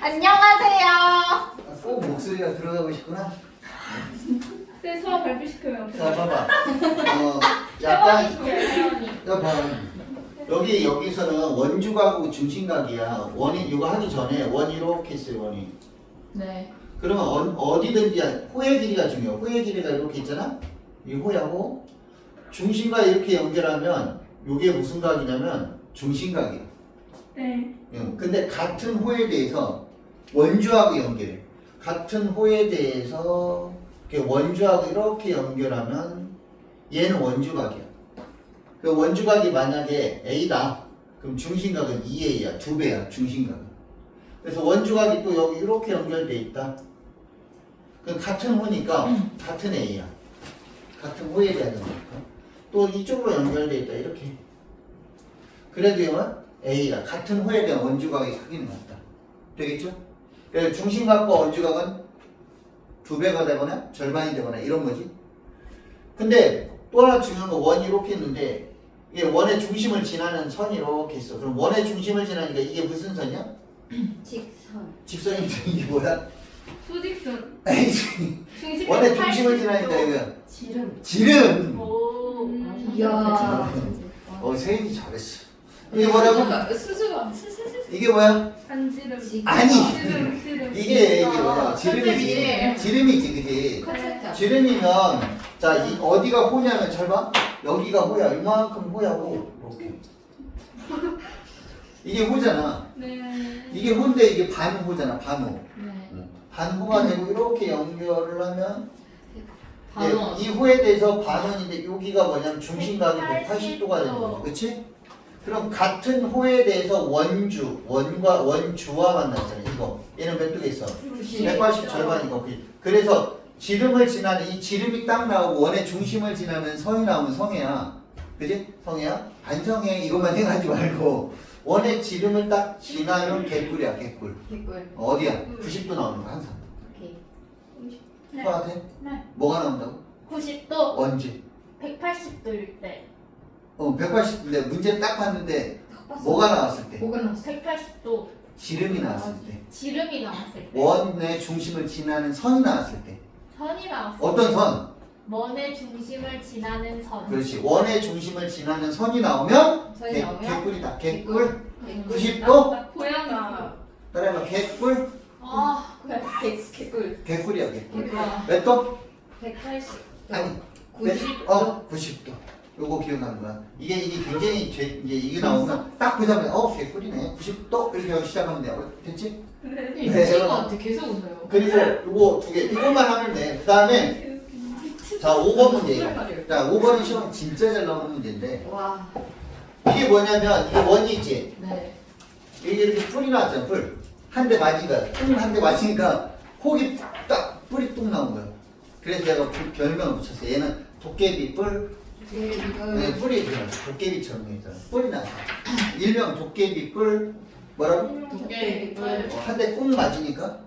안녕하세요. 꼭 목소리가 들어가고 싶구나. 네, 수학 발표시켜요. 자, 봐봐. 어, 약간, 혜원이. 야, 봐. 여기, 여기서는 원주각하고 중심각이야. 원이, 이거 하기 전에 원 이렇게 있어요, 원이. 네. 그러면 어, 어디든지 호의 길이가 중요해. 호의 길이가 이렇게 있잖아? 이 호하고 중심과 이렇게 연결하면 이게 무슨 각이냐면 중심각이야. 네. 응. 근데 같은 호에 대해서 원주하고 연결해. 같은 호에 대해서 원주하고 이렇게 연결하면 얘는 원주각이야. 그 원주각이 만약에 A다. 그럼 중심각은 2A야. 두 배야. 중심각은. 그래서 원주각이 또 여기 이렇게 연결돼 있다. 그 같은 호니까 같은 A야. 같은 호에 대한 거니까. 또 이쪽으로 연결돼 있다. 이렇게. 그래도 이건 A야. 같은 호에 대한 원주각이 크기는 같다. 되겠죠? 그래서 중심각과 원주각은 두 배가 되거나 절반이 되거나 이런 거지. 근데 또 하나 중요한 거 원이 이렇게 있는데 이게 원의 중심을 지나는 선이 이렇게 있어. 그럼 원의 중심을 지나니까 이게 무슨 선이야? 직선. 직선인데 이게 뭐야? 수직선. 에이, 중심. 원의 중심을 지나니까 이거 지름. 지름. 오. 음. 이야. 어 세인이 잘했어. 이게 뭐라고? 수수가. 수수수. 이게 뭐야? 반지름. 아니. 지름, 지름. 이게 이게 뭐야? 아, 지름이지. 지름이지, 그지? 지름이면 자 이, 어디가 호냐면 잘 봐. 여기가 호야. 이만큼 호야고 이렇게. 이게 호잖아. 네. 이게 호인데 이게 반호잖아. 반호. 네. 반호가 되고 이렇게 연결을 하면. 예, 이 호에 대해서 반원인데 여기가 뭐냐면 중심각이 180도가 되는 거지. 그치? 그럼 같은 호에 대해서 원주, 원과 원주와 만났잖아. 이거. 얘는 몇 도에 있어? 180 절반이고. 그래서 지름을 지나는 이 지름이 딱 나오고 원의 중심을 지나는 성이 나오면 성해야. 그지? 성해야? 반성해. 이것만 생각하지 말고. 원의 지름을 딱 지나면 개꿀이야, 개꿀. 개꿀. 어디야? 90도 나오는 거 항상. 오케이. 네. 똑같아? 네. 뭐가 나온다고? 90도. 언제? 180도일 때. 어, 180인데 문제 딱 봤는데 뭐가 나왔을 때? 뭐가 나왔어? 180도. 지름이 나왔을 때. 지름이 나왔을 때. 원의 중심을 지나는 선이 나왔을 때. 선이 나왔을 어떤 때. 선? 원의 중심을 지나는 선. 그렇지. 원의 중심을 지나는 선이 나오면 선이 개, 나오면? 개꿀이다. 개꿀. 개꿀. 90도? 고양이. 따라해봐. 개꿀. 아, 개, 개꿀. 개꿀이야, 개꿀. 개꿀. 몇 도? 180. 아니. 90도. 어, 90도. 요거 기억하는 거야. 이게 이게 굉장히 죄, 이제 이게 나오면 딱 보자마자 어 개꿀이네. 90도 이렇게 하고 시작하면 돼. 어, 됐지? 네. 미친 것 같아. 계속 웃어요. 그리고 요거 두 개, 이것만 하면 돼. 그 다음에 자 5번 문제. 자 5번은 시험 진짜 잘 나오는 문제인데 와. 이게 뭐냐면 이게 원이 있지. 네. 이게 이렇게 뿔이 나왔잖아 뿔. 한대 맞으니까 뚱한 대 맞으니까 혹이 딱 뿔이 뚝 나온 거야. 그래서 내가 그 별명을 붙였어. 얘는 도깨비 뿔. 네, 뿔이 있잖아. 도깨비처럼 있잖아. 뿔이 나왔어. 일명 도깨비 뿔. 뭐라고? 도깨비 뿔. 어, 한대 꾹 맞으니까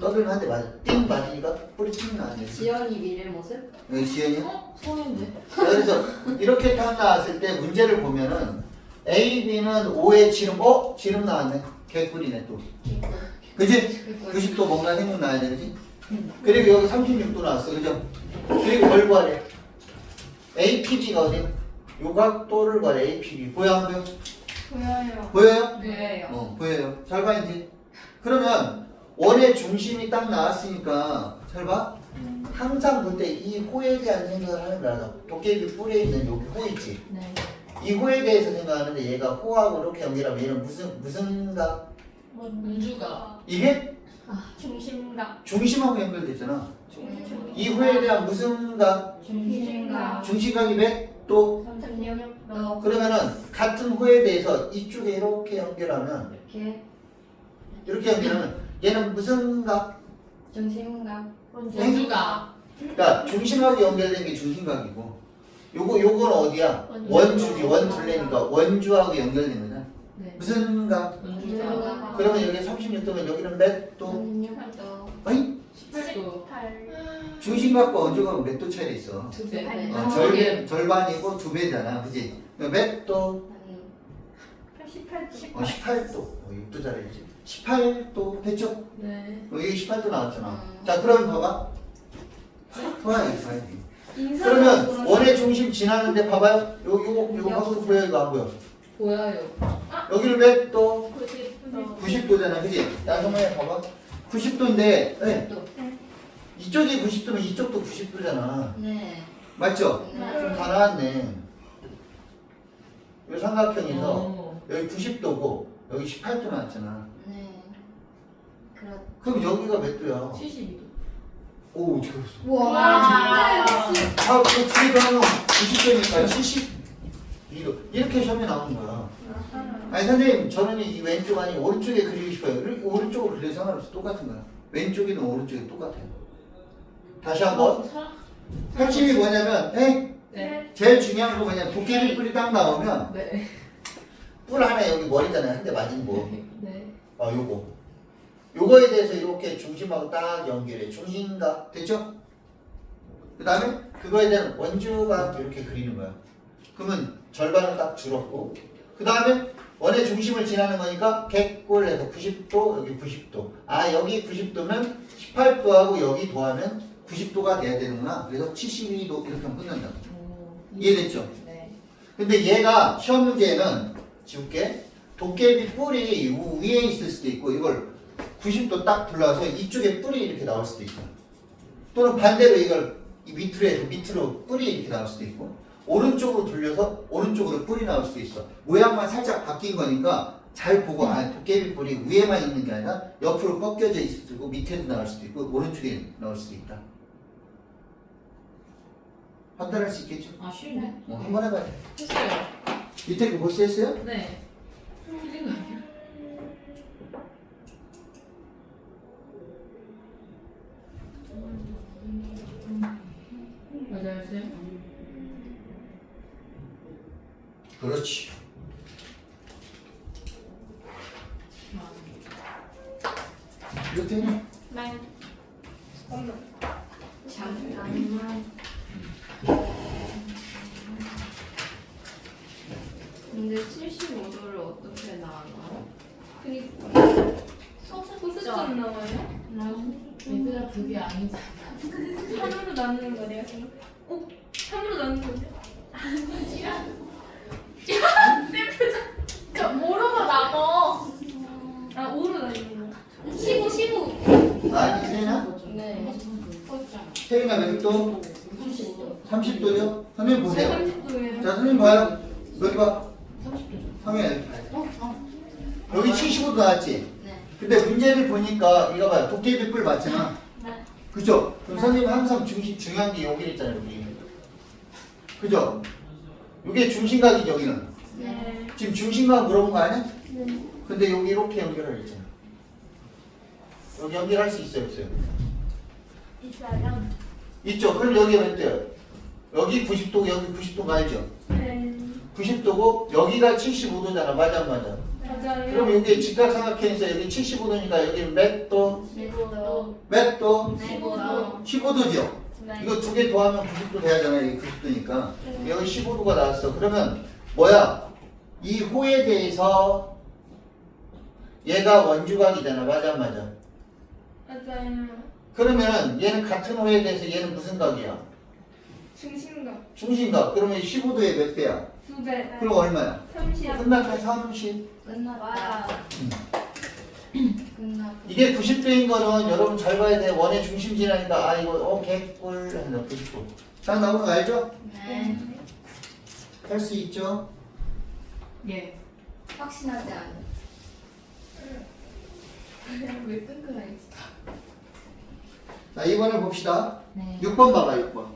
떠들면 한 대 맞아. 띵 맞으니까 뿔이 쭉 나왔네. 지연이 미래 모습? 여기 지연이? 어? 손인데? 그래서 이렇게 딱 나왔을 때 문제를 보면은 A, B는 5의 지름, 어? 지름 나왔네. 개꿀이네 또. 그지? 90도 뭔가 생각 나야 돼, 그지? 그리고 여기 36도 나왔어, 그죠? 그리고 뭘 구하래? APB가 어디? 요 각도를 구하래, APB. 보여, 안 보여? 보여요. 보여요? 네. 어, 보여요. 잘 봐, 이제. 그러면 원의 중심이 딱 나왔으니까, 잘 봐. 항상 근데 이 호에 대한 생각을 하는 거야. 도깨비 뿔에 있는 여기 호 있지. 네. 이 호에 대해서 생각하는데 얘가 호하고 이렇게 연결하면 얘는 무슨 무슨가? 문주가. 이게 중심각. 중심하고 연결되잖아. 이 호에 대한 무슨가? 중심각. 중심각이 왜? 또 36도. 그러면은 같은 호에 대해서 이쪽에 이렇게 연결하면 이렇게. 이렇게 연결하면 얘는 무슨 각? 중심각. 문주각. 그러니까 중심하고 연결된 게 중심각이고 요거 요건 어디야? 원주. 원주지 원둘레니까 원주하고 연결된 거잖아. 네. 무슨 각? 그러면 여기 36도면 여기는 몇 도? 36도. 아니 18도. 중심각과 원주각은 몇도 차이 있어? 두 배. 어, 절, 절반이고 두 배잖아, 그지? 몇 도? 88. 어, 18도. 어, 6도 잘해야지. 18도 됐죠? 네. 여기 18도 나왔잖아. 음. 자, 그럼 봐봐. 돼. 인사. 그러면 원의 중심 지나는데 봐봐요. 요, 요거, 요거 하고 보여, 이거 안 보여. 보여요. 여기를 몇 도? 90도. 90도잖아, 그지? 나중에 봐봐. 90도인데, 네. 또. 이쪽이 90도면 이쪽도 90도잖아. 네. 맞죠? 네. 좀다 나왔네. 이 삼각형에서 어. 여기 90도고 여기 18도 나왔잖아. 네. 그렇. 그럼 여기가 몇 도야? 72도. 오, 어떻게 알았어? 와, 아, 그 뒤에 가면 90도니까 72도. 이렇게 시험에 나오는 거야. 아니, 선생님, 저는 이 왼쪽 아니 오른쪽에 그리고 싶어요. 오른쪽으로 그려도 상관없어. 똑같은 거야. 왼쪽이든 오른쪽이 똑같아요. 다시 한 번. 핵심이 뭐냐면, 에? 네. 제일 중요한 거 뭐냐면 도깨비 뿔이 딱 나오면 네. 뿔 하나 여기 머리잖아요. 한 대 맞은 거. 네. 아, 요거. 요거에 대해서 이렇게 중심하고 딱 연결해. 중심각. 됐죠? 그 다음에 그거에 대한 원주각 이렇게 그리는 거야. 그러면 절반은 딱 줄었고. 그 다음에 원의 중심을 지나는 거니까 객골에서 90도, 여기 90도. 아, 여기 90도면 18도하고 여기 더하면 90도가 돼야 되는구나. 그래서 72도 이렇게 하면 끝난다. 오. 이해됐죠? 네. 근데 얘가 시험 문제에는 지울게 도깨비 뿔이 우- 위에 있을 수도 있고 이걸 90도 딱 둘러서 이쪽에 뿔이 이렇게 나올 수도 있고 또는 반대로 이걸 이 밑으로 해서 밑으로 뿔이 이렇게 나올 수도 있고 오른쪽으로 돌려서 오른쪽으로 뿔이 나올 수도 있어 모양만 살짝 바뀐 거니까 잘 보고 아 도깨비 뿔이 위에만 있는 게 아니라 옆으로 꺾여져 있을 수도 있고 밑에도 나올 수도 있고 오른쪽에 나올 수도 있다 판단할 수 있겠죠? 아 쉽네. 뭐 한번 해봐요 했어요. 밑에 거 벌써 했어요? 네. 틀린 거 아니야? 맞아요, 쌤. 그렇지. 이렇게 해. 네. 잠깐만. 잠깐만. 근데 75도를 어떻게 나와요? 그니까. 소수점 나와요? 얘들아 그게 아니잖아. 3으로 나누는 거네요. 어? 3으로 나누는 거죠? 그러니 까 뭐로가 나눠? 아, 5로 나누는 거. 15, 15. 아, 세나? 네. 세나 몇 도? 35도. 30도요? 선생님 보세요. 30도예요. 자, 선생님 봐요. 여기 봐. 30도죠. 성현 봐요. 어? 어. 여기 75도 나왔지? 네. 근데 문제를 보니까 이거 봐요. 도깨비 뿔 맞잖아. 네. 그죠? 그럼 선생님 항상 중심, 중요한 게 여기 있잖아요, 여기. 그죠? 이게 중심각이죠, 여기는. 네. 지금 중심각 물어본 거 아니야? 네. 근데 여기 이렇게 연결을 했잖아. 여기 연결할 수 있어요, 없어요? 있어요. 있죠. 그럼 여기 몇 대요? 여기 90도, 여기 90도가 알죠? 네. 90도고 여기가 75도잖아. 맞아, 맞아. 맞아요. 그럼 여기 직각삼각형에서 여기 75도니까 여기 몇 도? 15도. 몇 도? 15도. 15도죠. 네. 이거 두 개 더하면 90도 돼야잖아요. 여기 90도니까. 여기 15도가 나왔어. 그러면 뭐야? 이 호에 대해서 얘가 원주각이잖아. 맞아, 맞아. 맞아요. 그러면 얘는 같은 호에 대해서 얘는 무슨 각이야? 중심각. 중심각. 그러면 15도의 몇 배야? 두 배. 그럼 얼마야? 30. 끝났다 30. 끝났다. 끝났다. 이게 90도인 거는 여러분 잘 봐야 돼. 원의 중심 지나니까 아 이거 어 개꿀 한다 90도. 딱 나오는 거 알죠? 네. 할 수 있죠? 예. 확신하지 않아. 왜 끈끈하지? 자 이번에 봅시다. 네. 6번 봐봐 6번.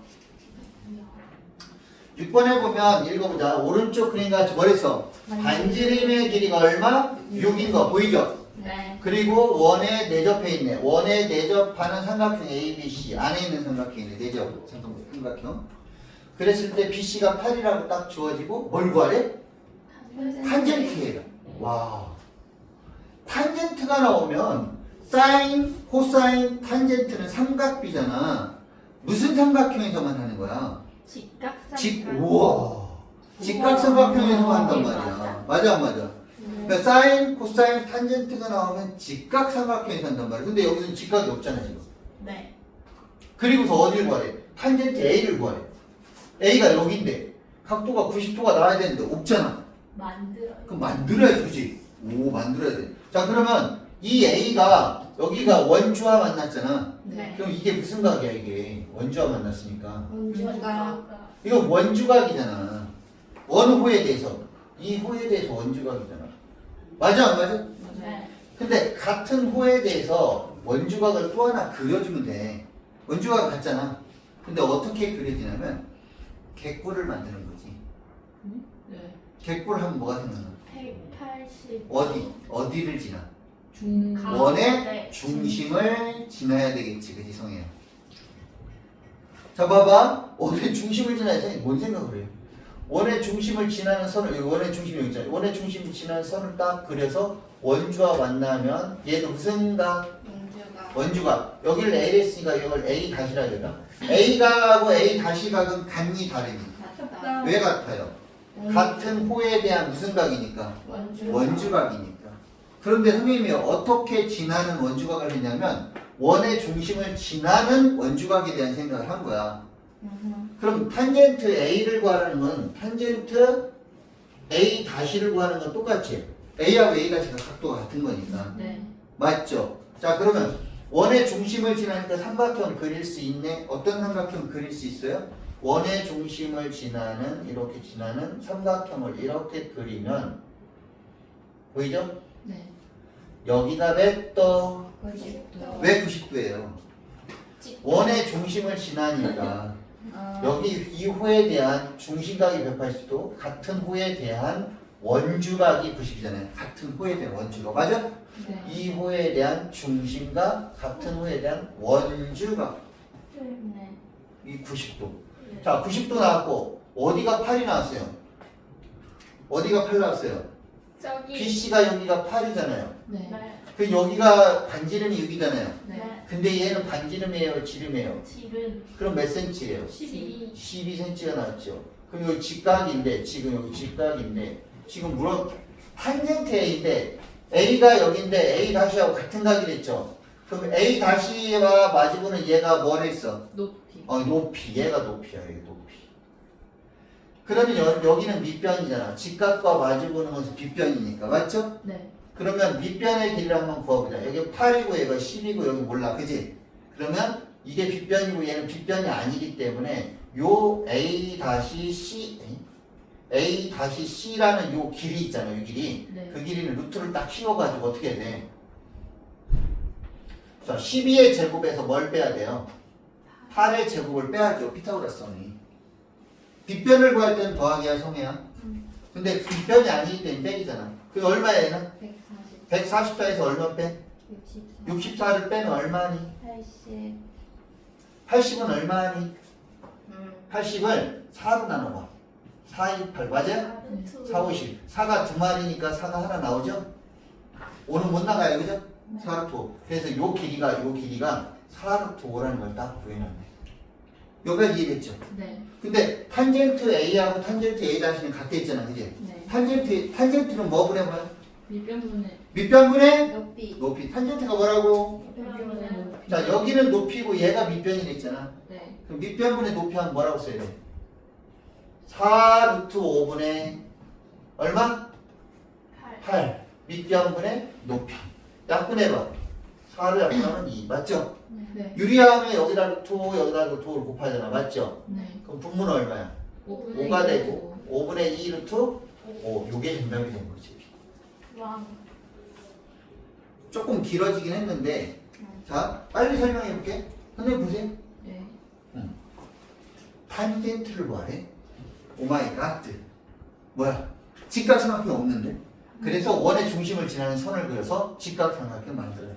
6번에 보면 읽어보자. 오른쪽 그림과 뭐랬어? 반지름의 길이가 얼마? 6인 거 보이죠? 네. 그리고 원에 내접해 있네. 원에 내접하는 삼각형 ABC 안에 있는 삼각형이네. 내접 삼각- 삼각형. 그랬을 때 BC가 8이라고 딱 주어지고 뭘 구하래? 탄젠트예요. 와. 탄젠트가 나오면 사인, 코사인, 탄젠트는 삼각비잖아. 무슨 삼각형에서만 하는 거야? 직각삼각. 직 우와. 직각삼각형에서 한단 말이야. 맞아 안 맞아? 그러니까 사인, 코사인, 탄젠트가 나오면 직각삼각형이 된단 말이야. 근데 여기서는 직각이 없잖아 지금. 네. 그리고서 어디를 구하래? 탄젠트 A를 구하래. A가 여기인데 각도가 90도가 나와야 되는데 없잖아. 만들어요. 그럼 만들어야지, 그지? 오, 만들어야 돼. 자, 그러면 이 A가 여기가 원주와 만났잖아. 네. 그럼 이게 무슨 각이야, 이게? 원주와 만났으니까. 원주가 이거 원주각이잖아. 어느 호에 대해서? 이 호에 대해서 원주각이잖아. 맞아, 안 맞아? 네. 근데 같은 호에 대해서 원주각을 또 하나 그려주면 돼. 원주각 같잖아. 근데 어떻게 그려지냐면 객구를 만드는 거지. 네. 객구를 하면 뭐가 생각나? 180. 어디? 어디를 지나? 중 가- 원의 네. 중심을 지나야 되겠지, 그지 성혜야? 자, 봐봐. 원의 중심을 지나야 돼. 뭔 생각을 해? 원의 중심을 지나는 선을, 원의 중심이 여기 있잖아. 원의 중심을 지나는 선을 딱 그려서 원주와 만나면 얘도 무슨 각? 원주가 원주가 여기를 A 했으니까 이걸 A 다시라 해라. A 각하고 A 다시 각은 같니 다르니? 왜 같아요? 같은 호에 대한 무슨 각이니까? 원주 원주각이니까. 그런데 선생님이 어떻게 지나는 원주각을 했냐면 원의 중심을 지나는 원주각에 대한 생각을 한 거야. 그럼 탄젠트 A를 구하는 건 탄젠트 A 다시를 구하는 건 똑같지? A하고 A 다시가 각도가 같은 거니까. 네. 맞죠? 자 그러면 원의 중심을 지나니까 삼각형을 그릴 수 있네. 어떤 삼각형 그릴 수 있어요? 원의 중심을 지나는 이렇게 지나는 삼각형을 이렇게 그리면 보이죠? 네. 여기가 몇 도? 90도. 왜 90도예요? 원의 중심을 지나니까 아, 여기 이 호에 대한 중심각이 180도, 같은 호에 대한 원주각이 90이잖아요. 같은 호에 대한 원주각 맞아? 네. 이 호에 대한 중심과 같은 호에 대한 원주각 네. 이 90도. 자, 90도 나왔고 어디가 8이 나왔어요? 어디가 8 나왔어요? 저기. BC가 여기가 8이잖아요. 네. 네. 그 여기가 반지름이 6이잖아요. 네. 네. 근데 얘는 반지름이에요, 지름이에요. 지름 그럼 몇 센치예요? 12. 12cm가 나왔죠. 그럼 여기 직각인데 지금 여기 직각인데 지금 물론 탄젠트 A인데 A가 여기인데 A 다시하고 같은 각이 됐죠. 그럼 A 다시와 마주보는 얘가 뭘 했어? 높이. 어 높이 얘가 높이야 여기 높이. 그러면 여, 여기는 밑변이잖아. 직각과 마주보는 것은 빗변이니까 맞죠? 네. 그러면 밑변의 길이를 한번 구해보자. 여기 8이고 얘가 10이고 여기 몰라. 그지? 그러면 이게 빗변이고 얘는 빗변이 아니기 때문에 요 A 다시 C A 다시 C라는 요 길이 있잖아요. 요 길이. 네. 그 길이는 루트를 딱 씌워가지고 어떻게 돼? 자, 12의 제곱에서 뭘 빼야 돼요? 8의 제곱을 빼야죠. 피타고라스니. 빗변을 구할 때는 더하기야 성해야. 근데 빗변이 아니기 때문에 빼기잖아. 그 얼마야 얘는? 140. 144에서 얼마 빼? 64. 64를 빼면 얼마니? 80. 80은 얼마니? 음. 80을 4로 나눠봐. 4, 2, 8 맞아요? 루트. 4, 50. 4가 두 마리니까 4가 하나 나오죠? 5는 못 나가요, 그죠? 네. 4루트 그래서 요 길이가, 요 길이가 4루트 5라는 걸 딱 구해놨네. 여기까지 이해됐죠? 네. 근데 탄젠트 A하고 탄젠트 A 다시는 같게 있잖아, 그지? 네. 탄젠트, 탄젠트는 뭐 보내봐요? 밑변분의 밑변분의 높이. 높이. 탄젠트가 뭐라고? 밑변분의 높이. 자, 여기는 높이고 얘가 밑변이 됐잖아. 네. 그럼 밑변분의 높이 하면 뭐라고 써야 돼? 4 루트 5분의 얼마? 8. 8 밑변분의 높이 약분해봐 4를 약분하면 2 맞죠? 네. 유리하면 여기다 루트 5 여기다 루트 5를 곱하잖아 맞죠? 네. 그럼 분모는 얼마야? 5분의 5가 되고 5분의 2 루트 5 요게 정답이 된 거지 왕. 조금 길어지긴 했는데 자 빨리 설명해 볼게. 선생님 보세요. 네. 탄젠트를 구하래? 오마이 갓. 뭐야? 직각삼각형 없는데? 그래서 원의 중심을 지나는 선을 그려서 직각삼각형 만들어요.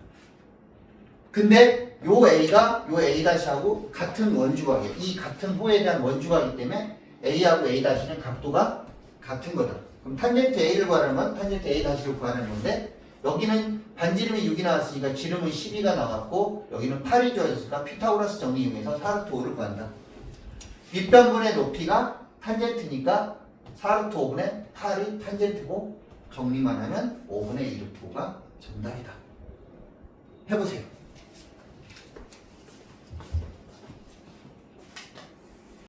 근데 요 A가 요 A 다시하고 같은 원주각이에요 이 같은 호에 대한 원주각이기 때문에 A하고 A 다시는 각도가 같은 거다 그럼 탄젠트 A를 구하는 건 탄젠트 A 다시를 구하는 건데 여기는 반지름이 6이 나왔으니까 지름은 12가 나왔고 여기는 8이 주어졌으니까 피타고라스 정리 이용해서 4루트 5를 구한다 밑변분의 높이가 탄젠트니까 4루트 5분의 8이 탄젠트고 정리만 하면 5분의 2루트가 정답이다. 해보세요.